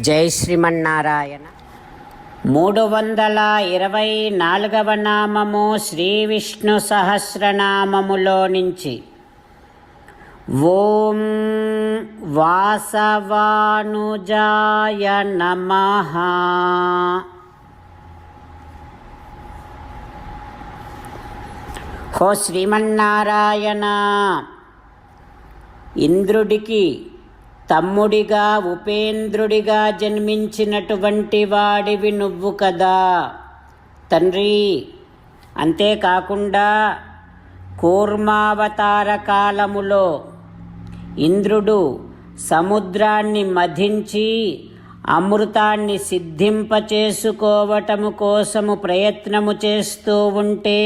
జై శ్రీమన్నారాయణ. మూడు వందల ఇరవై నాలుగవ నామము శ్రీ విష్ణు సహస్రనామములో నుంచి. ఓం వాసవానుజాయ నమ. హో శ్రీమన్నారాయణ ఇంద్రుడికి తమ్ముడిగా ఉపేంద్రుడిగా జన్మించినటువంటి వాడివి నువ్వు కదా. తండ్రి అంతేకాకుండా కూర్మావతార కాలములో ఇంద్రుడు సముద్రాన్ని మధించి అమృతాన్ని సిద్ధింపచేసుకోవటము కోసము ప్రయత్నము చేస్తూ ఉంటే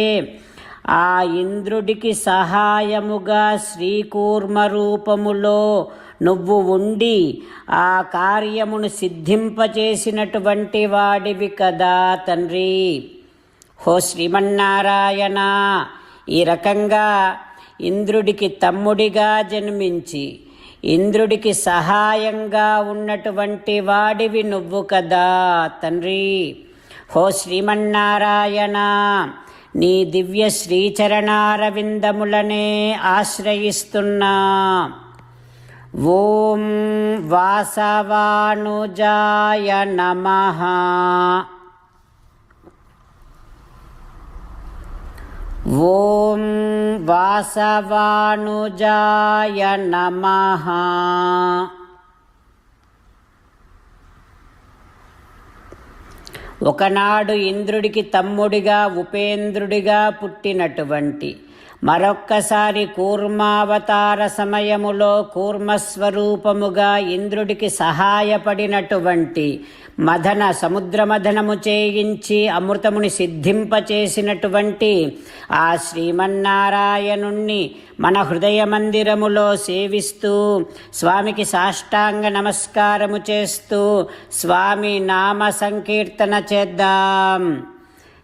ఆ ఇంద్రుడికి సహాయముగా శ్రీకూర్మ రూపములో నువ్వు ఉండి ఆ కార్యమును సిద్ధింపచేసినటువంటి వాడివి కదా తండ్రి. హో శ్రీమన్నారాయణ ఈ రకంగా ఇంద్రుడికి తమ్ముడిగా జన్మించి ఇంద్రుడికి సహాయంగా ఉన్నటువంటి వాడివి నువ్వు కదా తండ్రి. హో శ్రీమన్నారాయణ నీ దివ్య శ్రీచరణారవిందములనే ఆశ్రయిస్తున్నా. ఓం వాసవానుజాయ నమః. ఓం వాసవానుజాయ నమః. ఒకనాడు ఇంద్రుడికి తమ్ముడిగా ఉపేంద్రుడిగా పుట్టినటువంటి మరొక్కసారి కూర్మావతార సమయములో కూర్మస్వరూపముగా ఇంద్రుడికి సహాయపడినటువంటి మదన సముద్రమదనము చేయించి అమృతముని సిద్ధింపచేసినటువంటి ఆ శ్రీమన్నారాయణుణ్ణి మన హృదయ మందిరములో సేవిస్తూ స్వామికి సాష్టాంగ నమస్కారము చేస్తూ స్వామి నామ సంకీర్తన చేద్దాం.